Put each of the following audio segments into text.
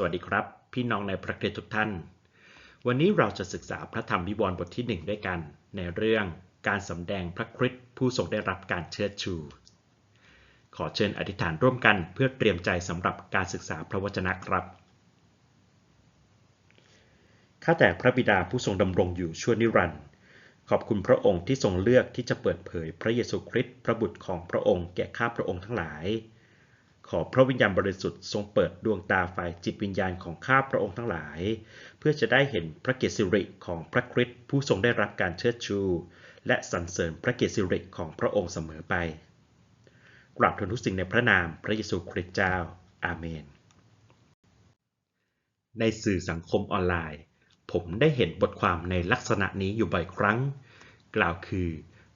สวัสดีครับ พี่น้องในพระคริสต์ทุกท่าน วันนี้เราจะศึกษาพระธรรมวิวรณ์บทที่หนึ่งด้วยกัน ในเรื่องการสำแดงพระคริสต์ผู้ทรงได้รับการเชิดชู ขอเชิญอธิษฐานร่วมกันเพื่อเตรียมใจสำหรับการศึกษาพระวจนะครับ ข้าแต่พระบิดาผู้ทรงดำรงอยู่ชั่วนิรันดร์ขอบคุณพระองค์ที่ทรงเลือกที่จะเปิดเผยพระเยซูคริสต์พระบุตรของพระองค์แก่ข้าพระองค์ทั้งหลาย ขอพระวิญญาณบริสุทธิ์ทรงเปิดดวงตาฝ่ายจิตวิญญาณของข้าพระองค์ทั้งหลาย เพื่อจะได้เห็นพระเกียรติสิริของพระคริสต์ผู้ทรงได้รับการเชิดชู และสรรเสริญพระเกียรติสิริของพระองค์เสมอไป กราบทูลทุกสิ่งในพระนามพระเยซูคริสต์เจ้า อาเมน ในสื่อสังคมออนไลน์ ผมได้เห็นบทความในลักษณะนี้อยู่บ่อยครั้ง กล่าวคือ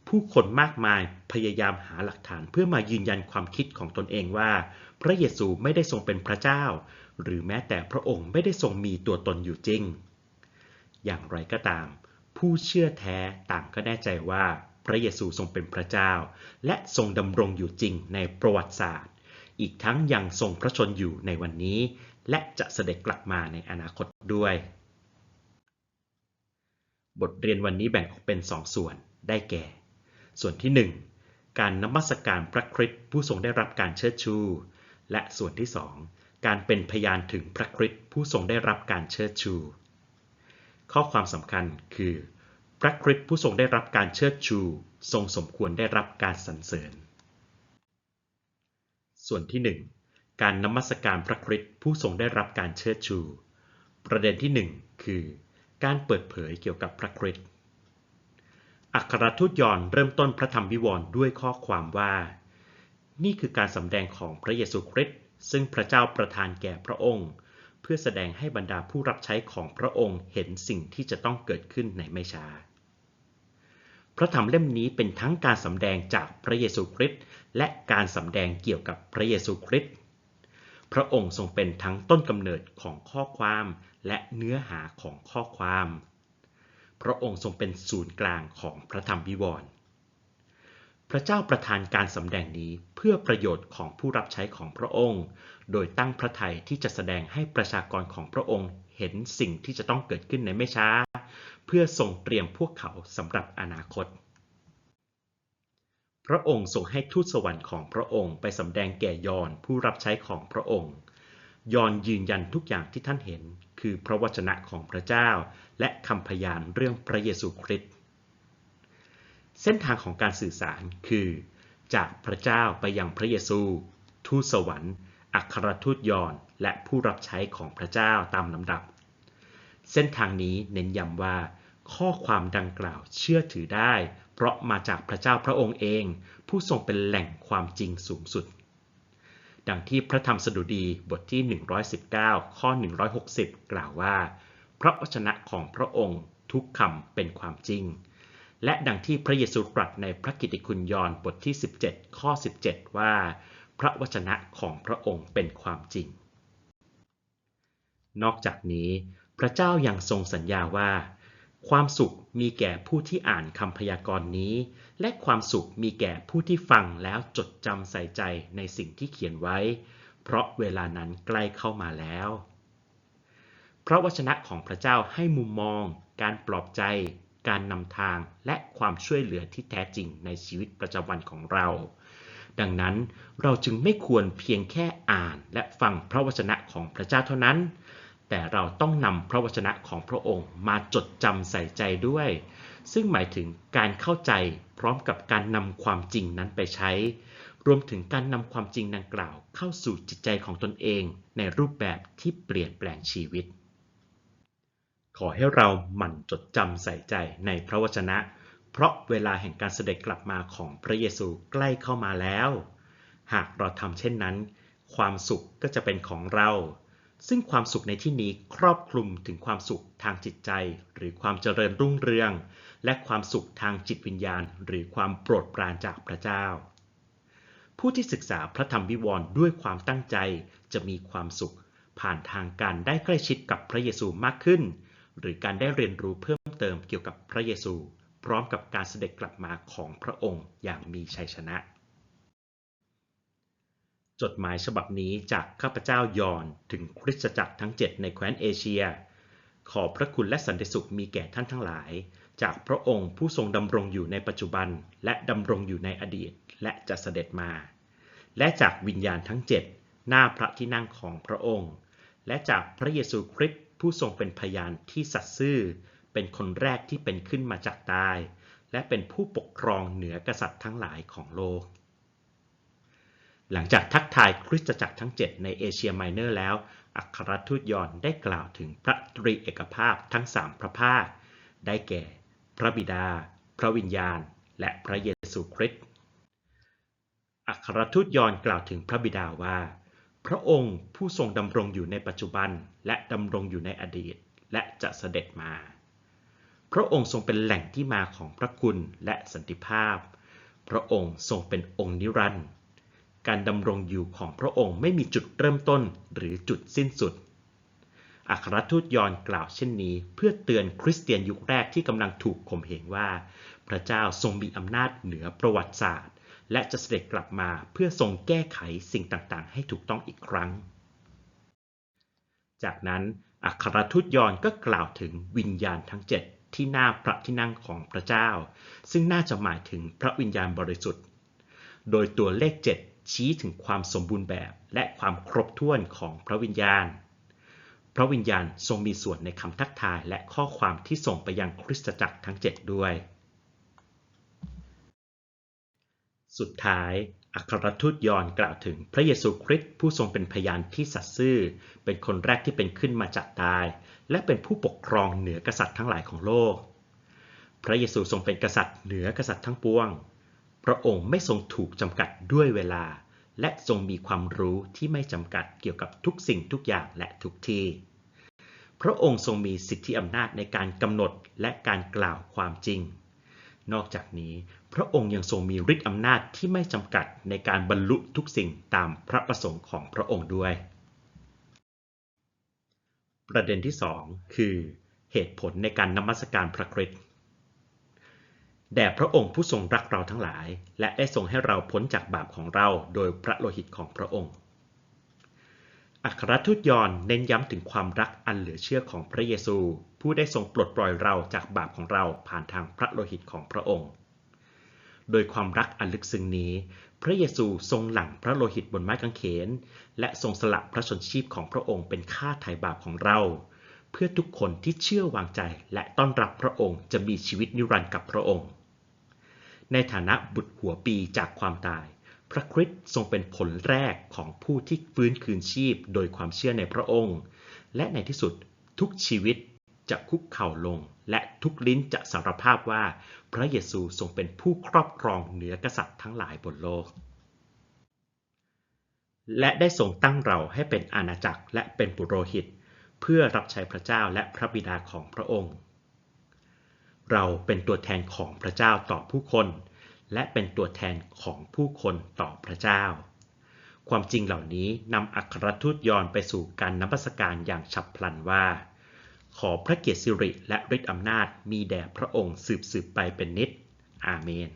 ผู้คนมากมายพยายามหาหลักฐานเพื่อมายืนยันความคิดของตนเองว่า พระเยซูไม่ได้ทรงเป็นพระเจ้า หรือแม้แต่พระองค์ไม่ได้ทรงมีตัวตนอยู่จริง อย่างไรก็ตาม ผู้เชื่อแท้ต่างก็แน่ใจว่า พระเยซูทรงเป็นพระเจ้า และทรงดำรงอยู่จริงในประวัติศาสตร์ อีกทั้งยังทรงพระชนอยู่ในวันนี้ และจะเสด็จกลับมาในอนาคตด้วย บทเรียนวันนี้แบ่งออกเป็นสองส่วนได้แก่ ส่วนที่ 1การนมัสการพระคริสต์ผู้ทรงได้รับการเชิดชู และส่วนที่ 2 การเป็นพยานถึงพระคริสต์ผู้ทรงได้รับการเชิดชู ข้อความสำคัญคือ พระคริสต์ผู้ทรงได้รับการเชิดชู ทรงสมควรได้รับการสรรเสริญ ส่วนที่ 1 การนมัสการพระคริสต์ผู้ทรงได้รับการเชิดชู ประเด็นที่ 1 คือ การเปิดเผยเกี่ยวกับพระคริสต์อัครทูตยอนเริ่มต้นพระธรรมวิวรณ์ด้วยข้อความว่า นี่คือการสำแดงของพระเยซูคริสต์ซึ่งพระเจ้าประทานแก่พระองค์ เพื่อแสดงให้บรรดาผู้รับใช้ของพระองค์เห็นสิ่งที่จะต้องเกิดขึ้นในไม่ช้า พระธรรมเล่มนี้เป็นทั้งการสำแดงจากพระเยซูคริสต์และการสำแดงเกี่ยวกับพระเยซูคริสต์พระองค์ทรงเป็นทั้งต้นกำเนิดของข้อความและเนื้อหาของข้อความ พระองค์ทรงเป็นศูนย์กลางของพระธรรมวิวรณ์พระเจ้าประทานการสำแดงนี้ พื่อประโยชน์ของผู้รับใช้ของพระองค์ โดยตั้งพระทัยที่จะแสดงให้ประชากรของพระองค์เห็นสิ่งที่จะต้องเกิดขึ้นในไม่ช้า เพื่อทรงเตรียมพวกเขาสำหรับอนาคต พระองค์ทรงให้ทูตสวรรค์ของพระองค์ไปสำแดงแก่ยอนผู้รับใช้ของพระองค์ ยอนยืนยันทุกอย่างที่ท่านเห็น คือพระวจนะของพระเจ้า และคำพยานเรื่องพระเยซูคริสต์เส้นทางของการสื่อสารคือ จากพระเจ้าไปยังพระเยซู ทูตสวรรค์ อัครทูตยอนและผู้รับใช้ของพระเจ้าตามลำดับ เส้นทางนี้เน้นย้ำว่า ข้อความดังกล่าวเชื่อถือได้ เพราะมาจากพระเจ้าพระองค์เอง ผู้ทรงเป็นแหล่งความจริงสูงสุด ดังที่พระธรรมสดุดีบทที่ 119 ข้อ 160 กล่าวว่า พระวจนะของพระองค์ทุกคำเป็นความจริง และดังที่พระเยซูตรัสในพระกิตติคุณยอห์นบทที่ 17 ข้อ 17 ว่า พระวจนะของพระองค์เป็นความจริง นอกจากนี้ พระเจ้ายัางทรงสัญญาว่า ความสุขมีแก่ผู้ที่อ่านคำพยากรณ์นี้ และความสุขมีแก่ผู้ที่ฟังแล้วจดจำใส่ใจในสิ่งที่เขียนไว้ เพราะเวลานั้นใกล้เข้ามาแล้วพระวจนะของพระเจ้าให้มุมมอง การปลอบใจ การนำทางและความช่วยเหลือที่แท้จริงในชีวิตประจำวันของเรา ดังนั้นเราจึงไม่ควรเพียงแค่อ่านและฟังพระวจนะของพระเจ้าเท่านั้น แต่เราต้องนำพระวจนะของพระองค์มาจดจำใส่ใจด้วย ซึ่งหมายถึงการเข้าใจพร้อมกับการนำความจริงนั้นไปใช้ รวมถึงการนำความจริงดังกล่าว เข้าสู่จิตใจของตนเองในรูปแบบที่เปลี่ยนแปลงชีวิต ขอให้เราหมั่นจดจำใส่ใจในพระวจนะ เพราะเวลาแห่งการเสด็จกลับมาของพระเยซูใกล้เข้ามาแล้ว หากเราทำเช่นนั้น ความสุขก็จะเป็นของเรา ซึ่งความสุขในที่นี้ครอบคลุมถึงความสุขทางจิตใจ หรือความเจริญรุ่งเรือง และความสุขทางจิตวิญญาณ หรือความโปรดปรานจากพระเจ้า ผู้ที่ศึกษาพระธรรมวิวรณ์ด้วยความตั้งใจจะมีความสุข ผ่านทางการได้ใกล้ชิดกับพระเยซูมากขึ้น หรือการได้เรียนรู้เพิ่มเติมเกี่ยวกับพระเยซู พร้อมกับการเสด็จกลับมาของพระองค์อย่างมีชัยชนะ จดหมายฉบับนี้จากข้าพเจ้ายอนถึงคริสตจักรทั้ง 7 ในแคว้นเอเชีย ขอพระคุณและสันติสุขมีแก่ท่านทั้งหลาย จากพระองค์ผู้ทรงดำรงอยู่ในปัจจุบัน และดำรงอยู่ในอดีต และจะเสด็จมา และจากวิญญาณทั้ง 7 หน้าพระที่นั่งของพระองค์ และจากพระเยซูคริสต์ ผู้ทรงเป็นพยานที่สัตย์ซื่อ เป็นคนแรกที่เป็นขึ้นมาจากตาย และเป็นผู้ปกครองเหนือกษัตริย์ทั้งหลายของโลก หลังจากทักทายคริสตจักรทั้ง 7 ในเอเชียไมเนอร์แล้ว อัครทูตยอนได้กล่าวถึงพระตรีเอกภาพทั้งสามพระภาค ได้แก่ พระบิดา พระวิญญาณ และพระเยซูคริสต์อัครทูตยอนกล่าวถึงพระบิดาว่า พระองค์ผู้ทรงดำรงอยู่ในปัจจุบัน และดำรงอยู่ในอดีตและจะเสด็จมา พระองค์ทรงเป็นแหล่งที่มาของพระคุณและสันติภาพ พระองค์ทรงเป็นองค์นิรันดร์ การดำรงอยู่ของพระองค์ไม่มีจุดเริ่มต้นหรือจุดสิ้นสุด อัครทูตยอนกล่าวเช่นนี้ เพื่อเตือนคริสเตียนยุคแรกที่กำลังถูกข่มเหงว่า พระเจ้าทรงมีอำนาจเหนือประวัติศาสตร์ และจะเสด็จกลับมาเพื่อทรงแก้ไขสิ่งต่างๆ ให้ถูกต้องอีกครั้ง จากนั้นอัครทูตยอนก็กล่าวถึงวิญญาณทั้งเจ็ดที่หน้าพระที่นั่งของพระเจ้า ซึ่งน่าจะหมายถึงพระวิญญาณบริสุทธิ์ โดยตัวเลขเจ็ดชี้ถึงความสมบูรณ์แบบและความครบถ้วนของพระวิญญาณ พระวิญญาณทรงมีส่วนในคำทักทายและข้อความที่ส่งไปยังคริสตจักรทั้ง 7 ด้วย สุดท้าย อัครทูตยอนกล่าวถึงพระเยซูคริสต์ผู้ทรงเป็นพยานที่สัตย์ซื่อ เป็นคนแรกที่เป็นขึ้นมาจากตาย และเป็นผู้ปกครองเหนือกษัตริย์ทั้งหลายของโลก พระเยซูทรงเป็นกษัตริย์เหนือกษัตริย์ทั้งปวง พระองค์ไม่ทรงถูกจำกัดด้วยเวลา และทรงมีความรู้ที่ไม่จำกัดเกี่ยวกับทุกสิ่งทุกอย่างและทุกที่ พระองค์ทรงมีสิทธิอำนาจในการกำหนดและการกล่าวความจริงนอกจากนี้ พระองค์ยังทรงมีฤทธิอำนาจที่ไม่จำกัดในการบรรลุทุกสิ่งตามพระประสงค์ของพระองค์ด้วย ประเด็นที่สองคือ เหตุผลในการนมัสการพระคริสต์แด่พระองค์ผู้ทรงรักเราทั้งหลาย และได้ทรงให้เราพ้นจากบาปของเราโดยพระโลหิตของพระองค์ อัครทูตยอนเน้นย้ำถึงความรักอันเหลือเชื่อของพระเยซู ผู้ได้ทรงปลดปล่อยเราจากบาปของเราผ่านทางพระโลหิตของพระองค์ โดยความรักอันลึกซึ้งนี้ พระเยซูทรงหลั่งพระโลหิตบนไม้กางเขน และทรงสละพระชนชีพของพระองค์เป็นค่าไถ่บาปของเรา เพื่อทุกคนที่เชื่อวางใจและต้อนรับพระองค์จะมีชีวิตนิรันดร์กับพระองค์ ในฐานะบุตรหัวปีจากความตาย พระคริสต์ทรงเป็นผลแรกของผู้ที่ฟื้นคืนชีพโดยความเชื่อในพระองค์ และในที่สุดทุกชีวิต จะคุกเข่าลง และทุกลิ้นจะสารภาพว่า พระเยซูทรงเป็นผู้ครอบครองเหนือกษัตริย์ทั้งหลายบนโลก และได้ทรงตั้งเราให้เป็นอาณาจักรและเป็นปุโรหิต เพื่อรับใช้พระเจ้าและพระบิดาของพระองค์ เราเป็นตัวแทนของพระเจ้าต่อผู้คน และเป็นตัวแทนของผู้คนต่อพระเจ้าความจริงเหล่านี้นำอัครทูตยอนไปสู่การนมัสการอย่างฉับพลันว่า ขอพระเกียรติสิริและฤทธิอำนาจมีแด่พระองค์สืบสืบไปเป็นนิจอาเมน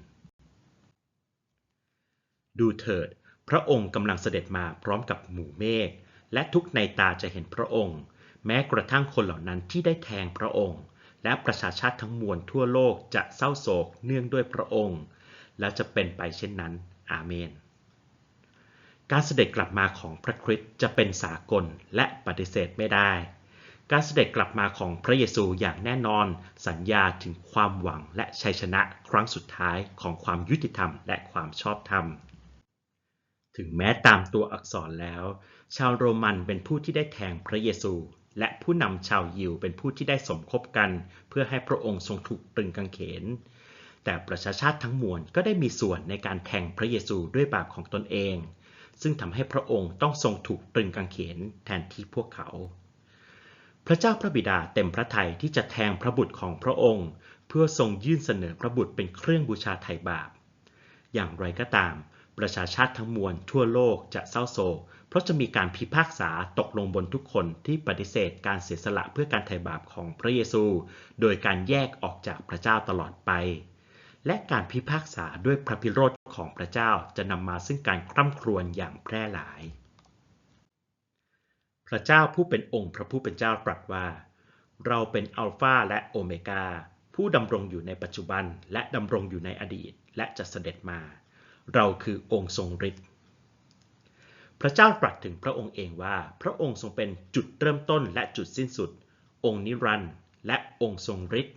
ดูเถิด พระองค์กำลังเสด็จมาพร้อมกับหมู่เมฆ และทุกในตาจะเห็นพระองค์ แม้กระทั่งคนเหล่านั้นที่ได้แทงพระองค์ และประชาชาติทั้งมวลทั่วโลกจะเศร้าโศกเนื่องด้วยพระองค์ และจะเป็นไปเช่นนั้น อาเมนการเสด็จกลับมาของพระคริสต์จะเป็นสากลและปฏิเสธไม่ได้ การเสด็จกลับมาของพระเยซูอย่างแน่นอน สัญญาถึงความหวังและชัยชนะครั้งสุดท้ายของความยุติธรรมและความชอบธรรม ถึงแม้ตามตัวอักษรแล้ว ชาวโรมันเป็นผู้ที่ได้แทงพระเยซู และผู้นำชาวยิวเป็นผู้ที่ได้สมคบกัน เพื่อให้พระองค์ทรงถูกตรึงกางเขน แต่ประชาชาติทั้งมวลก็ได้มีส่วนในการแทงพระเยซูด้วยบาปของตนเอง ซึ่งทำให้พระองค์ต้องทรงถูกตรึงกางเขนแทนที่พวกเขา พระเจ้าพระบิดาเต็มพระทัยที่จะแทงพระบุตรของพระองค์ เพื่อทรงยื่นเสนอพระบุตรเป็นเครื่องบูชาไถ่บาป อย่างไรก็ตาม ประชาชาติทั้งมวลทั่วโลกจะเศร้าโศก เพราะจะมีการพิพากษาตกลงบนทุกคนที่ปฏิเสธการเสียสละเพื่อการไถ่บาปของพระเยซู โดยการแยกออกจากพระเจ้าตลอดไป และการพิพากษาด้วยพระพิโรธของพระเจ้าจะนำมาซึ่งการคร่ำครวญอย่างแพร่หลาย พระเจ้าผู้เป็นองค์พระผู้เป็นเจ้าตรัสว่า เราเป็นอัลฟาและโอเมกา ผู้ดำรงอยู่ในปัจจุบัน และดำรงอยู่ในอดีต และจะเสด็จมา เราคือองค์ทรงฤทธิ์พระเจ้าตรัสถึงพระองค์เองว่า พระองค์ทรงเป็นจุดเริ่มต้นและจุดสิ้นสุด องค์นิรันดร์และองค์ทรงฤทธิ์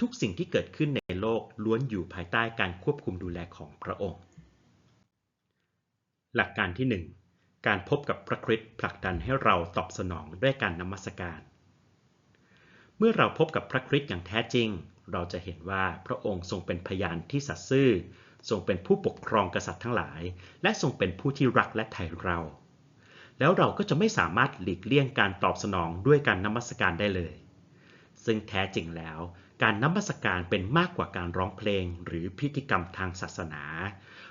ทุกสิ่งที่เกิดขึ้นในโลกล้วนอยู่ภายใต้การควบคุมดูแลของพระองค์ หลักการที่ 1 การพบกับพระคริสต์ผลักดันให้เราตอบสนองด้วยการนมัสการ เมื่อเราพบกับพระคริสต์อย่างแท้จริง เราจะเห็นว่าพระองค์ทรงเป็นพยานที่สัตย์ซื่อ ทรงเป็นผู้ปกครองกษัตริย์ทั้งหลาย และทรงเป็นผู้ที่รักและไถ่เรา แล้วเราก็จะไม่สามารถหลีกเลี่ยงการตอบสนองด้วยการนมัสการได้เลย ซึ่งแท้จริงแล้วการนมัสการเป็นมากกว่าการร้องเพลงหรือพิธีกรรมทางศาสนา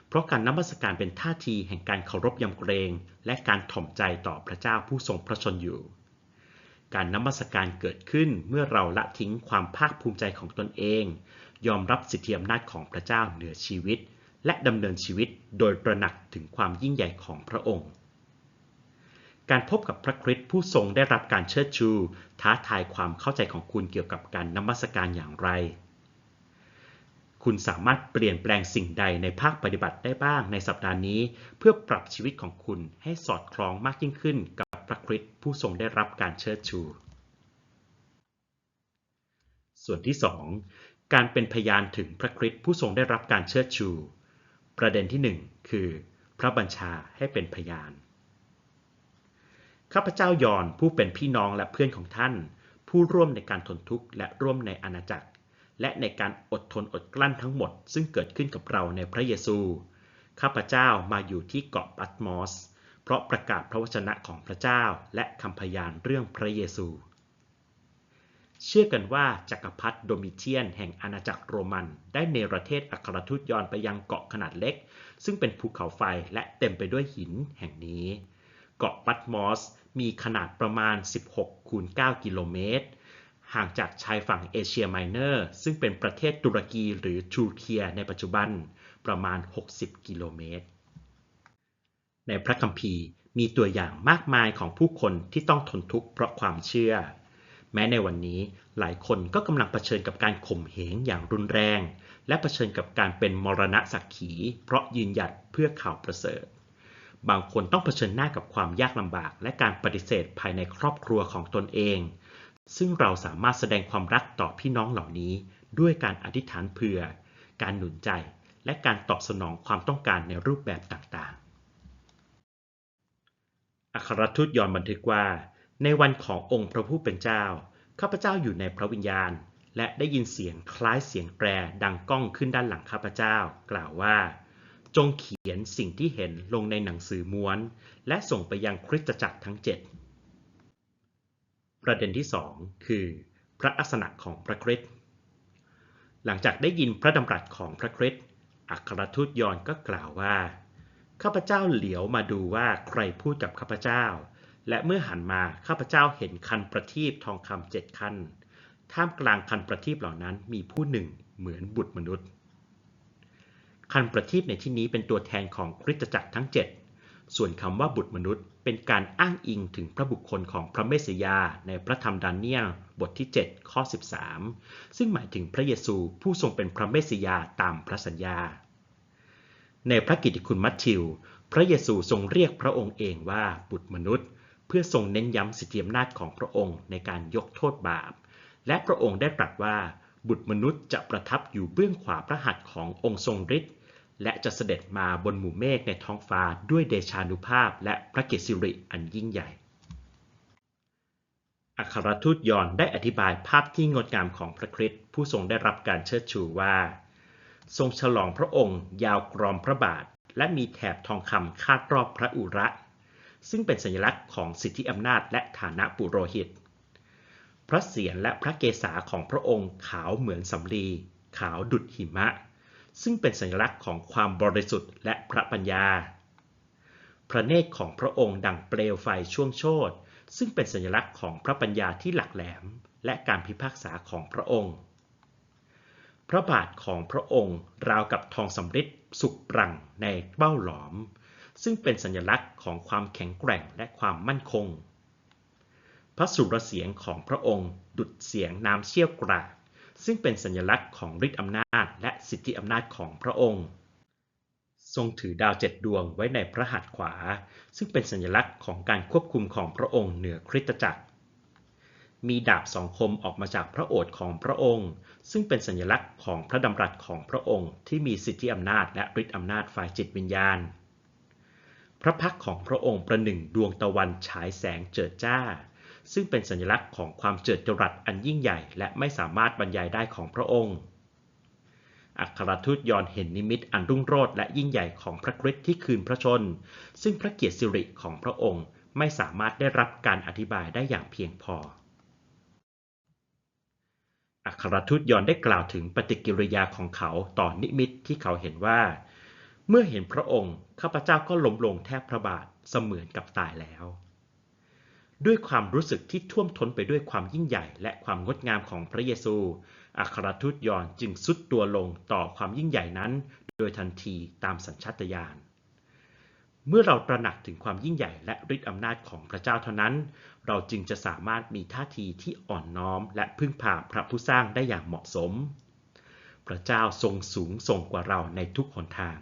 เพราะการนมัสการเป็นท่าทีแห่งการเคารพยำเกรง และการถ่อมใจต่อพระเจ้าผู้ทรงพระชนอยู่ การนมัสการเกิดขึ้นเมื่อเราละทิ้งความภาคภูมิใจของตนเอง ยอมรับสิทธิอำนาจของพระเจ้าเหนือชีวิต และดำเนินชีวิตโดยตระหนักถึงความยิ่งใหญ่ของพระองค์ การพบกับพระคริสต์ผู้ทรงได้รับการเชิดชู ท้าทายความเข้าใจของคุณเกี่ยวกับการนมัสการอย่างไร คุณสามารถเปลี่ยนแปลงสิ่งใดในภาคปฏิบัติได้บ้างในสัปดาห์นี้ เพื่อปรับชีวิตของคุณให้สอดคล้องมากยิ่งขึ้นกับพระคริสต์ผู้ทรงได้รับการเชิดชู ส่วนที่ 2 การเป็นพยานถึงพระคริสต์ผู้ทรงได้รับการเชิดชู ประเด็นที่ 1 คือ พระบัญชาให้เป็นพยาน ข้าพเจ้ายอนผู้เป็นพี่น้องและเพื่อนของท่าน ผู้ร่วมในการทนทุกข์และร่วมในอาณาจักร และในการอดทนอดกลั้นทั้งหมด ซึ่งเกิดขึ้นกับเราในพระเยซู ข้าพเจ้ามาอยู่ที่เกาะปัตมอส เพราะประกาศพระวจนะของพระเจ้าและคำพยานเรื่องพระเยซู เชื่อกันว่าจักรพรรดิโดมิเทียนแห่งอาณาจักรโรมัน ได้เนรเทศอัครทูตยอนไปยังเกาะขนาดเล็ก ซึ่งเป็นภูเขาไฟและเต็มไปด้วยหินแห่งนี้ เกาะปัตมอสมีขนาดประมาณ 16คูณ9กิโลเมตร ห่างจากชายฝั่งเอเชียไมเนอร์ ซึ่งเป็นประเทศตุรกีหรือทูรเคียในปัจจุบันประมาณ 60 กิโลเมตร ในพระคัมภีร์มีตัวอย่างมากมายของผู้คนที่ต้องทนทุกข์เพราะความเชื่อ แม้ในวันนี้หลายคนก็กำลังเผชิญกับการข่มเหงอย่างรุนแรง และเผชิญกับการเป็นมรณะสักขี เพราะยืนหยัดเพื่อข่าวประเสริฐ บางคนต้องเผชิญหน้ากับความยากลำบาก และการปฏิเสธภายในครอบครัวของตนเอง ซึ่งเราสามารถแสดงความรักต่อพี่น้องเหล่านี้ ด้วยการอธิษฐานเผื่อ การหนุนใจ และการตอบสนองความต้องการในรูปแบบต่างๆ อัครทูตยอนบันทึกว่า ในวันขององค์พระผู้เป็นเจ้า ข้าพเจ้าอยู่ในพระวิญญาณ และได้ยินเสียงคล้ายเสียงแตรดังก้องขึ้นด้านหลังข้าพเจ้า กล่าวว่า จงเขียนสิ่งที่เห็นลงในหนังสือม้วน และส่งไปยังคริสตจักรทั้งเจ็ด ประเด็นที่สองคือ พระอัสนะของพระคริสต์หลังจากได้ยินพระดำรัสของพระคริสต์อัครทูตยอนก็กล่าวว่าข้าพเจ้าเหลียวมาดูว่าใครพูดกับข้าพเจ้า และเมื่อหันมาข้าพเจ้าเห็นคันประทีปทองคำเจ็ดคันท่ามกลางคันประทีปเหล่านั้นมีผู้หนึ่งเหมือนบุตรมนุษย์ คันประทีปในที่นี้เป็นตัวแทนของคริสตจักรทั้ง 7 ส่วนคำว่าบุตรมนุษย์ เป็นการอ้างอิงถึงพระบุคคลของพระเมสยา ในพระธรรมดาเนียลบทที่ 7 ข้อ 13 ซึ่งหมายถึงพระเยซูผู้ทรงเป็นพระเมสยาตามพระสัญญา ในพระกิตติคุณมัทธิว พระเยซูทรงเรียกพระองค์เองว่าบุตรมนุษย์ เพื่อทรงเน้นย้ำสิทธิอำนาจของพระองค์ในการยกโทษบาป และพระองค์ได้ตรัสว่าบุตรมนุษย์จะประทับอยู่เบื้องขวาพระหัตถ์ขององค์ทรงฤทธิ์ และจะเสด็จมาบนหมู่เมฆในท้องฟ้าด้วยเดชานุภาพและพระเกศสิริอันยิ่งใหญ่ อัครทูตยอนได้อธิบายภาพที่งดงามของพระคริสต์ผู้ทรงได้รับการเชิดชูว่า ทรงฉลองพระองค์ ยาวกรอมพระบาท และมีแถบทองคำคาดรอบพระอุระ ซึ่งเป็นสัญลักษณ์ของสิทธิอำนาจและฐานะปุโรหิต พระเศียรและพระเกศาของพระองค์ขาวเหมือนสำลีขาวดุดหิมะ ซึ่งเป็นสัญลักษณ์ของความบริสุทธิ์และพระปัญญา พระเนตรของพระองค์ดังเปลวไฟช่วงโชตซึ่งเป็นสัญลักษณ์ของพระปัญญาที่หลักแหลม และการพิพากษาของพระองค์ พระบาทของพระองค์ราวกับทองสำริดสุกปรังในเบ้าหลอม ซึ่งเป็นสัญลักษณ์ของความแข็งแกร่งและความมั่นคง พระสุรเสียงของพระองค์ดุดเสียงน้ำเชี่ยวกราก ซึ่งเป็นสัญลักษณ์ของฤทธิอำนาจ และสิทธิอำนาจของพระองค์ ทรงถือดาวเจ็ดดวงไว้ในพระหัตถ์ขวา ซึ่งเป็นสัญลักษณ์ของการควบคุมของพระองค์เหนือคริสตจักร มีดาบสองคมออกมาจากพระโอษฐ์ของพระองค์ ซึ่งเป็นสัญลักษณ์ของพระดำรัสของพระองค์ที่มีสิทธิอำนาจและฤทธิอำนาจฝ่ายจิตวิญญาณ พระพักของพระองค์ประหนึ่งดวงตะวันฉายแสงเจิดจ้า ซึ่งเป็นสัญลักษณ์ของความเจิดจรัสอันยิ่งใหญ่ และไม่สามารถบรรยายได้ของพระองค์ อัครทูตยอนเห็นนิมิตอันรุ่งโรจน์และยิ่งใหญ่ของพระคริสต์ที่คืนพระชน ซึ่งพระเกียรติสิริของพระองค์ไม่สามารถได้รับการอธิบายได้อย่างเพียงพอ อัครทูตยอนได้กล่าวถึงปฏิกิริยาของเขาต่อนิมิตที่เขาเห็นว่า เมื่อเห็นพระองค์ข้าพเจ้าก็ล้มลงแทบพระบาทเสมือนกับตายแล้ว ด้วยความรู้สึกที่ท่วมท้นไปด้วยความยิ่งใหญ่ และความงดงามของพระเยซู อัครทูตยอนจึงสุดตัวลงต่อความยิ่งใหญ่นั้น โดยทันทีตามสัญชาตญาณ เมื่อเราตระหนักถึงความยิ่งใหญ่และฤทธิอำนาจของพระเจ้าเท่านั้น เราจึงจะสามารถมีท่าทีที่อ่อนน้อม และพึ่งพาพระผู้สร้างได้อย่างเหมาะสม พระเจ้าทรงสูงส่งกว่าเราในทุกหนทาง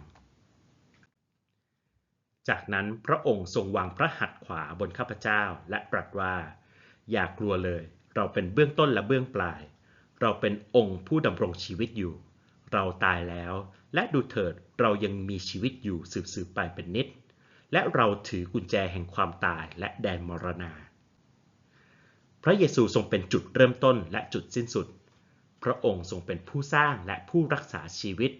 จากนั้นพระองค์ทรงวางพระหัตถ์ขวาบนข้าพเจ้าและตรัสว่า อย่ากลัวเลย เราเป็นเบื้องต้นและเบื้องปลาย เราเป็นองค์ผู้ดำรงชีวิตอยู่ เราตายแล้ว และดูเถิดเรายังมีชีวิตอยู่สืบๆไปเป็นนิด และเราถือกุญแจแห่งความตายและแดนมรณา พระเยซูทรงเป็นจุดเริ่มต้นและจุดสิ้นสุด พระองค์ทรงเป็นผู้สร้างและผู้รักษาชีวิต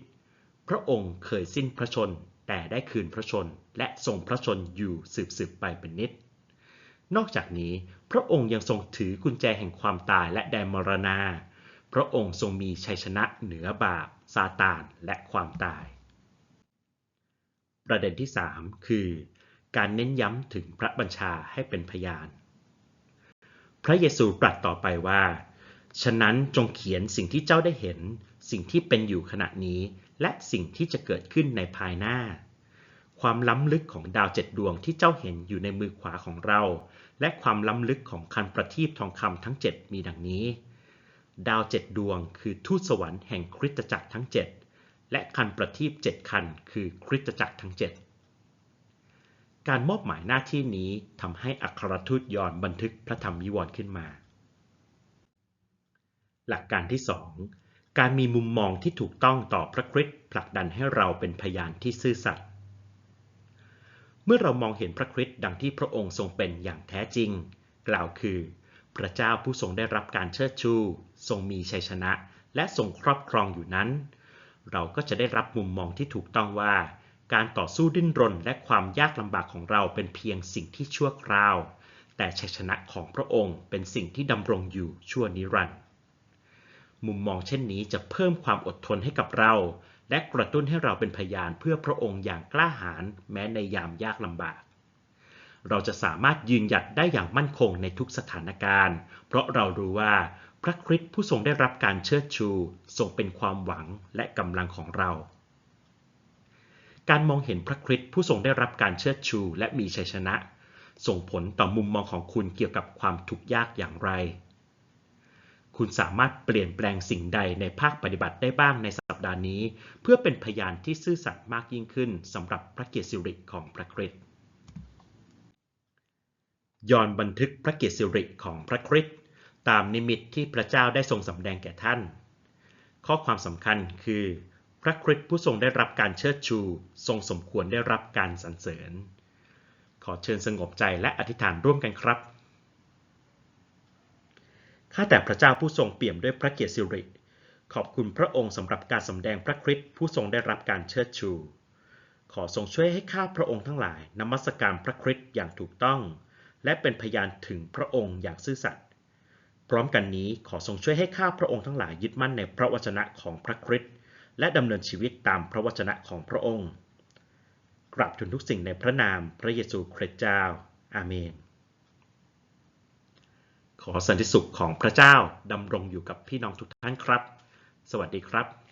พระองค์เคยสิ้นพระชน แต่ได้คืนพระชนและทรงพระชนอยู่สืบๆไปเป็นนิด นอกจากนี้พระองค์ยังทรงถือกุญแจแห่งความตายและแดนมรณา พระองค์ทรงมีชัยชนะเหนือบาปซาตานและความตาย ประเด็นที่ 3 คือ การเน้นย้ำถึงพระบัญชาให้เป็นพยาน พระเยซูตรัสต่อไปว่า ฉะนั้นจงเขียนสิ่งที่เจ้าได้เห็น สิ่งที่เป็นอยู่ขณะนี้ และสิ่งที่จะเกิดขึ้นในภายหน้า ความล้ำลึกของดาวเจ็ดดวงที่เจ้าเห็นอยู่ในมือขวาของเรา และความล้ำลึกของคันประทีปทองคำทั้งเจ็ดมีดังนี้ ดาวเจ็ดดวงคือทูตสวรรค์แห่งคริสตจักรทั้งเจ็ดและคันประทีปเจ็ดคันคือคริสตจักรทั้งเจ็ดการมอบหมายหน้าที่นี้ทำให้อัครทูตยอนบันทึกพระธรรมวิวรณ์ขึ้นมา หลักการที่ 2 การมีมุมมองที่ถูกต้องต่อพระคริสต์ผลักดันให้เราเป็นพยานที่ซื่อสัตย์เมื่อเรามองเห็นพระคริสต์ดังที่พระองค์ทรงเป็นอย่างแท้จริง กล่าวคือ พระเจ้าผู้ทรงได้รับการเชิดชู ทรงมีชัยชนะ และทรงครอบครองอยู่นั้น เราก็จะได้รับมุมมองที่ถูกต้องว่า การต่อสู้ดิ้นรนและความยากลำบากของเราเป็นเพียงสิ่งที่ชั่วคราว แต่ชัยชนะของพระองค์เป็นสิ่งที่ดำรงอยู่ชั่วนิรันดร์ มุมมองเช่นนี้จะเพิ่มความอดทนให้กับเรา และกระตุ้นให้เราเป็นพยานเพื่อพระองค์อย่างกล้าหาญแม้ในยามยากลำบาก เราจะสามารถยืนหยัดได้อย่างมั่นคงในทุกสถานการณ์ เพราะเรารู้ว่าพระคริสต์ผู้ทรงได้รับการเชิดชูทรงเป็นความหวังและกำลังของเรา การมองเห็นพระคริสต์ผู้ทรงได้รับการเชิดชูและมีชัยชนะ ส่งผลต่อมุมมองของคุณเกี่ยวกับความทุกข์ยากอย่างไร คุณสามารถเปลี่ยนแปลงสิ่งใดในภาคปฏิบัติได้บ้างในสัปดาห์นี้ เพื่อเป็นพยานที่ซื่อสัตย์มากยิ่งขึ้นสำหรับพระเกียรติสิริของพระคริสต์ยอนบันทึกพระเกียรติสิริของพระคริสต์ตามนิมิตที่พระเจ้าได้ทรงสำแดงแก่ท่าน ข้อความสำคัญคือ พระคริสต์ผู้ทรงได้รับการเชิดชู ทรงสมควรได้รับการสรรเสริญ ขอเชิญสงบใจและอธิษฐานร่วมกันครับ ข้าแต่พระเจ้าผู้ทรงเปี่ยมด้วยพระเกียรติสิริ ขอบคุณพระองค์สำหรับการสำแดงพระคริสต์ผู้ทรงได้รับการเชิดชู ขอทรงช่วยให้ข้าพระองค์ทั้งหลายนมัสการพระคริสต์อย่างถูกต้อง และเป็นพยานถึงพระองค์อย่างซื่อสัตย์ พร้อมกันนี้ขอทรงช่วยให้ข้าพระองค์ทั้งหลายยึดมั่นในพระวจนะของพระคริสต์และดำเนินชีวิตตามพระวจนะของพระองค์ กราบทูลทุกสิ่งในพระนามพระเยซูคริสต์เจ้า อาเมน ขอสันติสุขของพระเจ้าดำรงอยู่กับพี่น้องทุกท่านครับ สวัสดีครับ